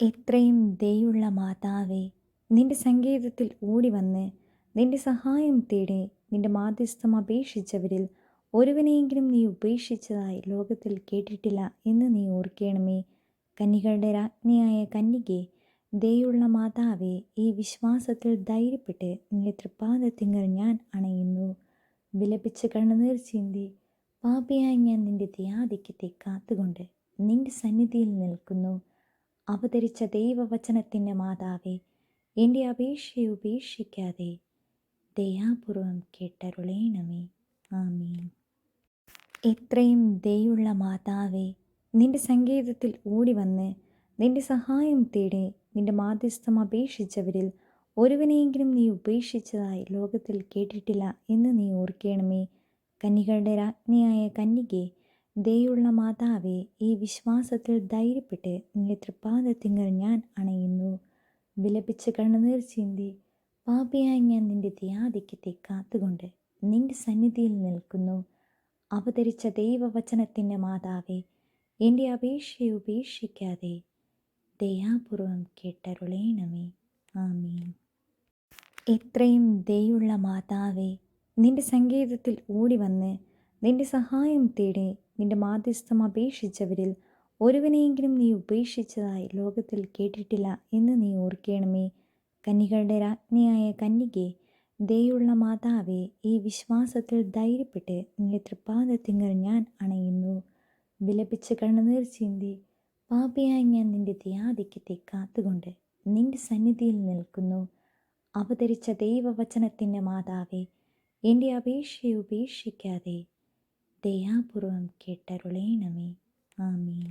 എത്രയും ദയുള്ള മാതാവേ നിന്റെ സങ്കേതത്തിൽ ഓടിവന്ന് നിന്റെ സഹായം തേടി നിന്റെ മാധ്യസ്ഥം അപേക്ഷിച്ചവരിൽ ഒരുവനെയെങ്കിലും നീ ഉപേക്ഷിച്ചതായി ലോകത്തിൽ കേട്ടിട്ടില്ല എന്ന് നീ ഓർക്കണമേ. കന്നികളുടെ രാജ്ഞിയായ കന്യകെ ദയുള്ള മാതാവേ ഈ വിശ്വാസത്തിൽ ധൈര്യപ്പെട്ട് നിന്റെ തൃപ്പാദത്തിങ്കൽ ഞാൻ അണയുന്നു. വിലപിച്ച് കണ്ണുനീർ ചിന്തി പാപിയായി ഞാൻ നിന്റെ ദയാധിക്യത്തെ കാത്തുകൊണ്ട് നിന്റെ സന്നിധിയിൽ നിൽക്കുന്നു. അവതരിച്ച ദൈവവചനത്തിന്റെ മാതാവെ എന്റെ അപേക്ഷയെ ഉപേക്ഷിക്കാതെ ദയാപൂർവം കേട്ടരുളേണമേ. ആമീൻ. എത്രയും ദയുള്ള മാതാവേ നിന്റെ ഓടി വന്ന് നിന്റെ സഹായം തേടി നിന്റെ മാധ്യസ്ഥം അപേക്ഷിച്ചവരിൽ ഒരുവനെയെങ്കിലും നീ ഉപേക്ഷിച്ചതായി ലോകത്തിൽ കേട്ടിട്ടില്ല എന്ന് നീ ഓർക്കണമേ. കന്നികളുടെ രാജ്ഞിയായ കന്യകെ ദയുള്ള മാതാവേ ഈ വിശ്വാസത്തിൽ ധൈര്യപ്പെട്ട് നിന്റെ തൃപ്പാദത്തിങ്കൽ ഞാൻ അണയുന്നു. വിലപിച്ച് കണ്ണുനീർ ചിന്തി പാപിയായി ഞാൻ നിന്റെ ധ്യാതിക്കത്തെ കാത്തുകൊണ്ട് നിന്റെ സന്നിധിയിൽ നിൽക്കുന്നു. അവതരിച്ച ദൈവവചനത്തിന്റെ മാതാവേ എന്റെ അപേക്ഷയെ ഉപേക്ഷിക്കാതെ ദയാപൂർവം കേട്ടരുളേണമേ. ആമീൻ. എത്രയും ദയുള്ള മാതാവേ നിന്റെ സംഗീതത്തിൽ ഓടി ഓടിവന്ന് നിന്റെ സഹായം തേടി നിന്റെ മാധ്യസ്ഥം അപേക്ഷിച്ചവരിൽ ഒരുവനെയെങ്കിലും നീ ഉപേക്ഷിച്ചതായി ലോകത്തിൽ കേട്ടിട്ടില്ല എന്ന് നീ ഓർക്കണമേ. കന്നികളുടെ രാജ്ഞിയായ കന്യകെ ദയുള്ള മാതാവേ ഈ വിശ്വാസത്തിൽ ധൈര്യപ്പെട്ട് നിന്റെ തൃപ്പാദത്തിങ്കൽ ഞാൻ അണയുന്നു. വിലപിച്ച് കണ്ണുനീർ ചിന്തി പാപിയായി ഞാൻ നിന്റെ ധ്യാതിക്കത്തെ കാത്തുകൊണ്ട് നിന്റെ സന്നിധിയിൽ നിൽക്കുന്നു. അവതരിച്ച ദൈവവചനത്തിന്റെ മാതാവേ എന്റെ അപേക്ഷയെ ഉപേക്ഷിക്കാതെ ദയാപൂർവം കേട്ടരുളേണമേ ആമീൻ.